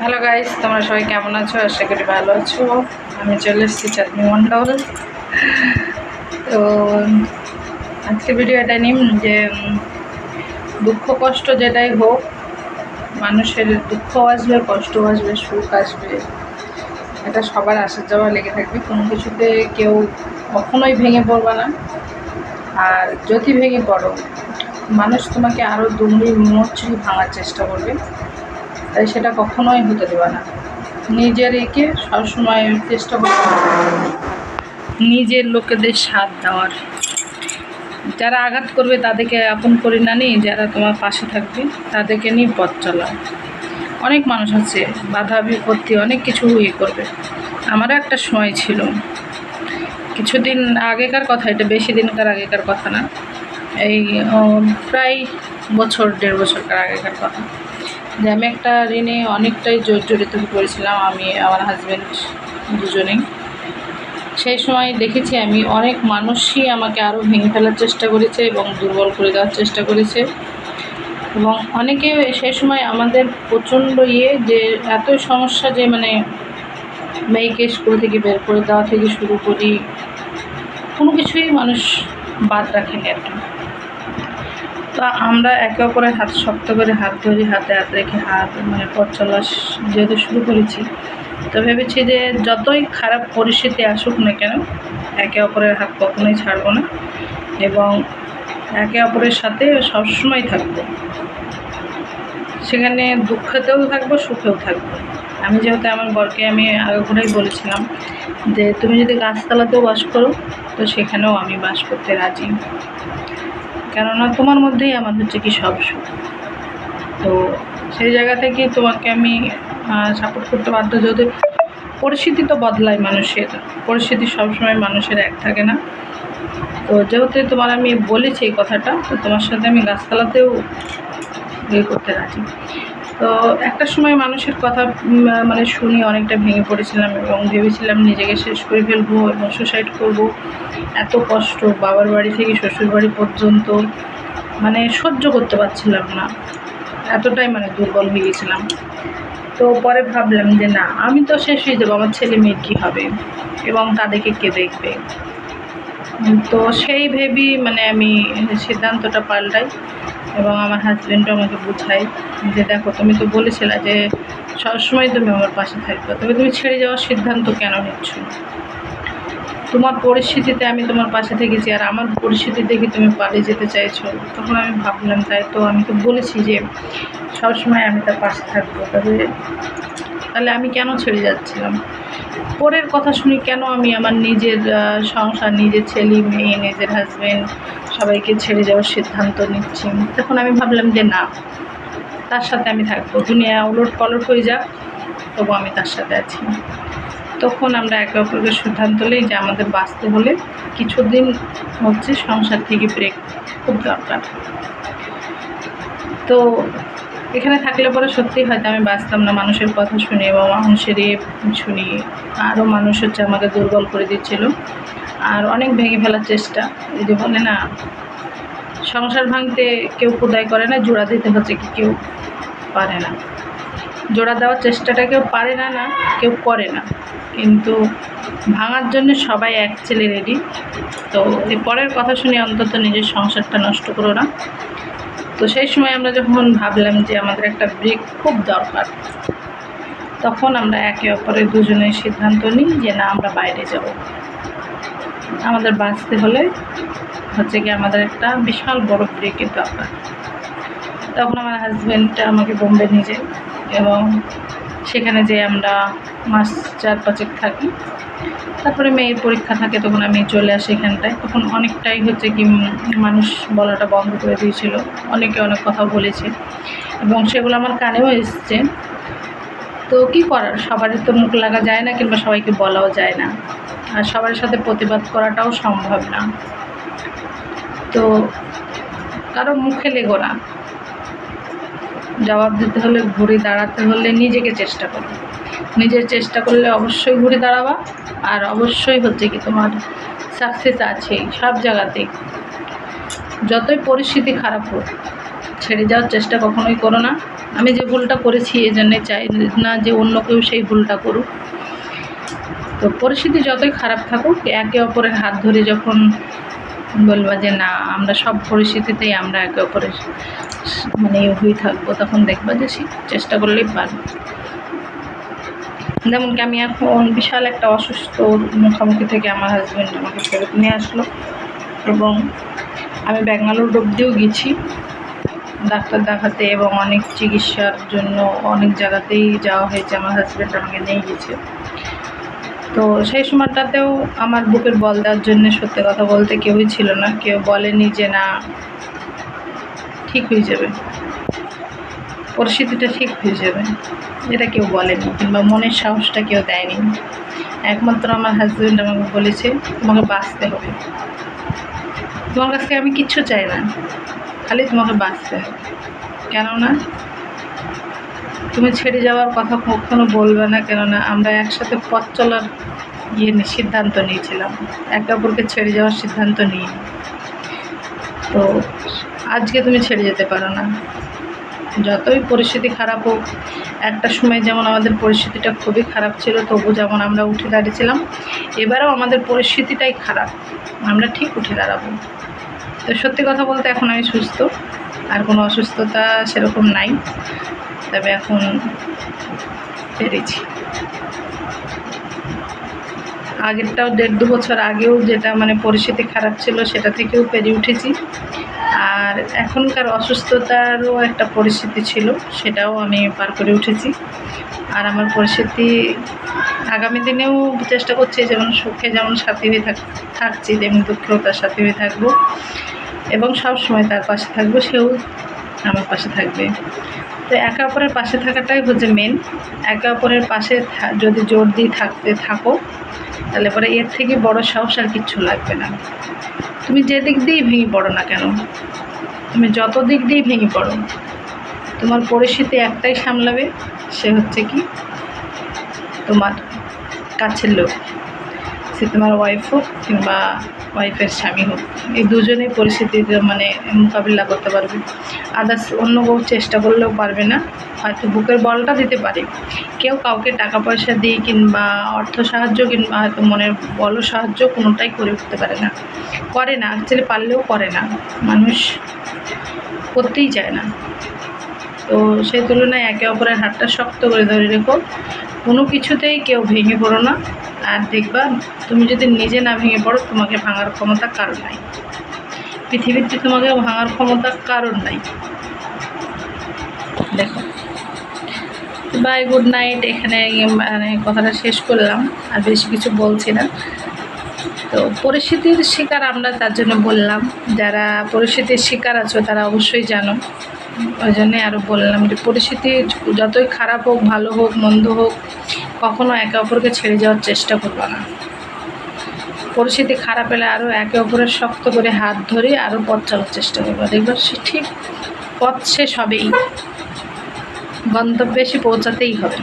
Hello guys তোমরা সবাই কেমন আছো? আশা করি ভালো আছো। আমি চলে এসেছি চাঁদনি মন্ডল তো, আজকে ভিডিও এটা নিম যে দুঃখ, কষ্ট যেটাই হোক, মানুষের দুঃখ আসবে, কষ্ট আসবে, সুখ আসবে। এটা সবার আসা যাওয়া লেগে থাকবে। কোনো কিছুতে কেউ কখনোই ভেঙে পড়বে না। আর যদি ভেঙে পড়ো, মানুষ তোমাকে আরও দুমড়ি মোচড়ি ভাঙার চেষ্টা করবে। তাই সেটা কখনোই হতে দেবে না। নিজের একে সবসময় চেষ্টা করতে নিজের লোকেদের সাথ দেওয়ার। যারা আঘাত করবে তাদেরকে আপন করে না নিয়ে যারা তোমার পাশে থাকবে তাদেরকে নিয়ে পথ চলা। অনেক মানুষ আছে, বাধা বিপত্তি, অনেক কিছু ইয়ে করবে। আমারও একটা সময় ছিল। কিছুদিন আগেকার কথা, এটা বেশি দিনকার আগেকার কথা না। এই প্রায় বছর, দেড় বছরকার আগেকার কথা। যে আমি একটা ঋণে অনেকটাই জর্জরিত হয়ে পড়েছিলাম আমি, আমার হাজব্যান্ড দুজনেই। সেই সময় দেখেছি আমি অনেক মানুষই আমাকে আরও ভেঙে ফেলার চেষ্টা করেছে এবং দুর্বল করে দেওয়ার চেষ্টা করেছে। এবং অনেকে সেই সময় আমাদের প্রচণ্ড ইয়ে যে এতই সমস্যা যে মানে মেয়েকে স্কুল থেকে বের করে দেওয়া থেকে শুরু করি, কোনো কিছুই মানুষ বাদ রাখেনি আর কি। তো আমরা একে অপরের হাত শক্ত করে হাত ধরি হাতে হাত রেখে হাত মানে পথ চলা যেহেতু শুরু করেছি, তো ভেবেছি যে যতই খারাপ পরিস্থিতি আসুক না কেন, একে অপরের হাত কখনোই ছাড়বো না এবং একে অপরের সাথে সবসময় থাকব। সেখানে দুঃখেতেও থাকব, সুখেও থাকব। আমি যেহেতু আমার বরকে আমি আগাগোড়াই বলেছিলাম যে তুমি যদি গাছতলাতেও বাস করো, তো সেখানেও আমি বাস করতে রাজি। কেননা তোমার মধ্যেই আমার হচ্ছে কি সব সুখ। তো সেই জায়গা থেকে তোমাকে আমি সাপোর্ট করতে বাধ্য যেহেতু পরিস্থিতি তো বদলায় মানুষের। পরিস্থিতি সবসময় মানুষের এক থাকে না। তো যেহেতু তোমার আমি বলেছি এই কথাটা, তো তোমার সাথে আমি গাছতলাতেও ইয়ে করতে রাজি। তো একটা সময় মানুষের কথা মানে শুনি অনেকটা ভেঙে পড়েছিলাম এবং ভেবেছিলাম নিজেকে শেষ করে ফেলব এবং সুসাইড করব। এত কষ্ট, বাবার বাড়ি থেকে শ্বশুর বাড়ি পর্যন্ত মানে সহ্য করতে পারছিলাম না। এতটাই মানে দুর্বল হয়ে গেছিলাম। তো পরে ভাবলাম যে না, আমি তো শেষ হয়ে যাব, আমার ছেলে মেয়ের কী হবে? এবং তাদেরকে কে দেখবে? তো সেই ভেবি মানে আমি সিদ্ধান্তটা পাল্টাই এবং আমার হাজব্যান্ডও আমাকে বোঝায় যে দেখো, তুমি তো বলেছিলে যে সবসময় তুমি আমার পাশে থাকবে। তবে তুমি ছেড়ে যাওয়ার সিদ্ধান্ত কেন নিচ্ছ? তোমার পরিস্থিতিতে আমি তোমার পাশে থেকেছি আর আমার পরিস্থিতি দেখে তুমি পালিয়ে যেতে চাইছো। তখন আমি ভাবলাম, তাই তো আমি তো বলেছি যে সবসময় আমি তার পাশে থাকব। তবে তাহলে আমি কেন ছেড়ে যাচ্ছিলাম? পরের কথা শুনি কেন আমি আমার নিজের সংসার, নিজের ছেলে, মেয়ে, নিজের হাজব্যান্ড সবাইকে ছেড়ে যাওয়ার সিদ্ধান্ত নিচ্ছি। তখন আমি ভাবলাম যে না, তার সাথে আমি থাকব। দুনিয়া উলট পালট হয়ে যাক, তবু আমি তার সাথে আছি। তখন আমরা একে অপরকে সিদ্ধান্ত নিই যে আমাদের বাঁচতে হলে কিছুদিন হচ্ছে সংসার থেকে ব্রেক খুব দরকার। তো এখানে থাকলে পরে সত্যি হয়তো আমি বাঁচতাম না, মানুষের কথা শুনি এবং মানুষের শুনি আরও মানুষ হচ্ছে আমাকে দুর্বল করে দিচ্ছিল। আর অনেক ভেঙে ফেলার চেষ্টা। এই যে বলে না, সংসার ভাঙতে কেউ খোদাই করে না, জোড়া দিতে হচ্ছে কি কেউ পারে না। জোড়া দেওয়ার চেষ্টাটা কেউ পারে না না, কেউ করে না। কিন্তু ভাঙার জন্য সবাই এক ছেলে রেডি তো পরের কথা শুনে অন্তত নিজের সংসারটা নষ্ট করো না। তো সেই সময় আমরা যখন ভাবলাম যে আমাদের একটা ব্রেক খুব দরকার, তখন আমরা একে অপরের দুজনের সিদ্ধান্ত নিই যে না, আমরা বাইরে যাব। আমাদের বাঁচতে হলে হচ্ছে কি আমাদের একটা বিশাল বড় ব্রেকের দরকার। তখন আমার হাজব্যান্ডটা আমাকে বোম্বে নিয়ে যায় এবং সেখানে যে আমরা মাস চার পাঁচেক থাকি। তারপরে মেয়ের পরীক্ষা থাকে, তখন আমি চলে আসি এখানটায়। তখন অনেকটাই হচ্ছে কি মানুষ বলাটা বন্ধ করে দিয়েছিল। অনেকে অনেক কথা বলেছে। এবং সেগুলো আমার কানেও এসছে। তো কি করার? সবারই তো মুখ লাগা যায় না, কিংবা সবাইকে বলাও যায় না। আর সবার সাথে প্রতিবাদ করাটাও সম্ভব না। তো কারও মুখে লেগো না। জবাব দিতে হলে ঘুরে দাঁড়াতে হলে নিজেকে চেষ্টা করো। নিজের চেষ্টা করলে অবশ্যই ঘুরে দাঁড়াবা আর অবশ্যই হচ্ছে কি তোমার সাকসেস আছে সব জায়গাতেই। যতই পরিস্থিতি খারাপ হোক, ছেড়ে যাওয়ার চেষ্টা কখনোই করো না। আমি যে ভুলটা করেছি এই জন্যে চাই না যে অন্য কেউ সেই ভুলটা করুক। তো পরিস্থিতি যতই খারাপ থাকুক, একে অপরের হাত ধরে যখন বলবা যে না, আমরা সব পরিস্থিতিতেই আমরা একে অপরের মানে হয়ে থাকব, তখন দেখবা যে চেষ্টা করলেই পারবে। যেমন কি আমি এখন বিশাল একটা অসুস্থ মুখোমুখি থেকে আমার হাজব্যান্ড আমাকে ফেরত নিয়ে আসলো এবং আমি ব্যাঙ্গালোর অব্দিও গেছি। ডাক্তার দেখাতে এবং অনেক চিকিৎসার জন্য অনেক জায়গাতেই যাওয়া হয়েছে, আমার হাজব্যান্ড আমাকে নিয়ে গেছে। তো সেই সময়টাতেও আমার বুকের বল দেওয়ার জন্য সত্যি কথা বলতে কেউই ছিল না। কেউ বলেনি যে না, ঠিক হয়ে যাবে। পরিস্থিতিটা ঠিক হয়ে যাবে। এটা কেউ বলেনি কিংবা মনের সাহসটা কেউ দেয়নি। একমাত্র আমার হাজব্যান্ড আমাকে বলেছে, তোমাকে বাঁচতে হবে। তোমার কাছ থেকে আমি কিচ্ছু চাই না। খালি তোমাকে বাঁচতে হবে। কেননা তুমি ছেড়ে যাওয়ার কথা কখনো বলবে না, কেননা আমরা একসাথে পথ চলার ইয়ে সিদ্ধান্ত নিয়েছিলাম। একে অপরকে ছেড়ে যাওয়ার সিদ্ধান্ত নিই তো আজকে তুমি ছেড়ে যেতে পারো না। যতই পরিস্থিতি খারাপ হোক, একটা সময় যেমন আমাদের পরিস্থিতিটা খুবই খারাপ ছিল, তবু যেমন আমরা উঠে দাঁড়িয়েছিলাম, এবারেও আমাদের পরিস্থিতিটাই খারাপ। আমরা ঠিক উঠে দাঁড়াবো। তো সত্যি কথা বলতে এখন আমি সুস্থ। আর কোনো অসুস্থতা সেরকম নাই। তবে এখন পেরেছি। আগেরটাও দেড় দু বছর আগেও যেটা মানে পরিস্থিতি খারাপ ছিল সেটা থেকেও পেরিয়ে উঠেছি। আর এখনকার অসুস্থতারও একটা পরিস্থিতি ছিল, সেটাও আমি পার করে উঠেছি। আর আমার পরিস্থিতি আগামী দিনেও চেষ্টা করছি যেমন সুখে যেমন সাথী হয়ে থাক থাকছি, তেমনি দুঃখেও তার সাথে হয়ে থাকব। এবং সব সময় তার পাশে থাকব, সেও আমার পাশে থাকবে। তো একে অপরের পাশে থাকাটাই হচ্ছে মেন একে অপরের পাশে যদি জোর দিয়ে থাকতে থাকো, তাহলে পরে এর থেকে বড় সাহস আর কিচ্ছু লাগবে না। তুমি যে দিক দিয়েই ভেঙে পড়ো না কেন? তুমি যত দিক দিয়েই ভেঙে পড়ো, তোমার পরিস্থিতি একটাই সামলাবে, সে হচ্ছে কি? তোমার কাছের লোক। সে তোমার ওয়াইফ হোক কিংবা ওয়াইফের স্বামী হোক। এই দুজনেই পরিস্থিতির মানে মোকাবিলা করতে পারবে। আদার্স অন্য কেউ চেষ্টা করলেও পারবে না। হয়তো বুকের বলটা দিতে পারে। কেউ কাউকে টাকা পয়সা দিয়ে কিংবা অর্থ সাহায্য কিংবা হয়তো মনের বল সাহায্য কোনোটাই করে উঠতে পারে না। করে না অ্যাকচুয়ালি পারলেও করে না। মানুষ করতেই চায় না। তো সেই তুলনায় একে অপরের হাতটা শক্ত করে ধরে রেখো। কোনো কিছুতেই কেউ ভেঙে পড়ো না। আর দেখবা, তুমি যদি নিজে না ভেঙে পড়ো, তোমাকে ভাঙার ক্ষমতা কারণ নাই। পৃথিবীতে তোমাকে ভাঙার ক্ষমতা কারণ নাই। দেখো। বাই গুড নাইট এখানে মানে কথাটা শেষ করলাম, আর বেশি কিছু বলছি না। তো পরিস্থিতির শিকার আমরা তার জন্য বললাম। যারা পরিস্থিতির শিকার আছো, তারা অবশ্যই জানো। ওই জন্যে আরও বললাম যে পরিস্থিতি যতই খারাপ হোক, ভালো হোক, মন্দ হোক, কখনো একে অপরকে ছেড়ে যাওয়ার চেষ্টা করব না। পরিস্থিতি খারাপ এলে আরও একে অপরের শক্ত করে হাত ধরে আরও পথ চলার চেষ্টা করব। দেখবার সে ঠিক পথ শেষ হবেই। গন্তব্যে এসে পৌঁছাতেই হবে।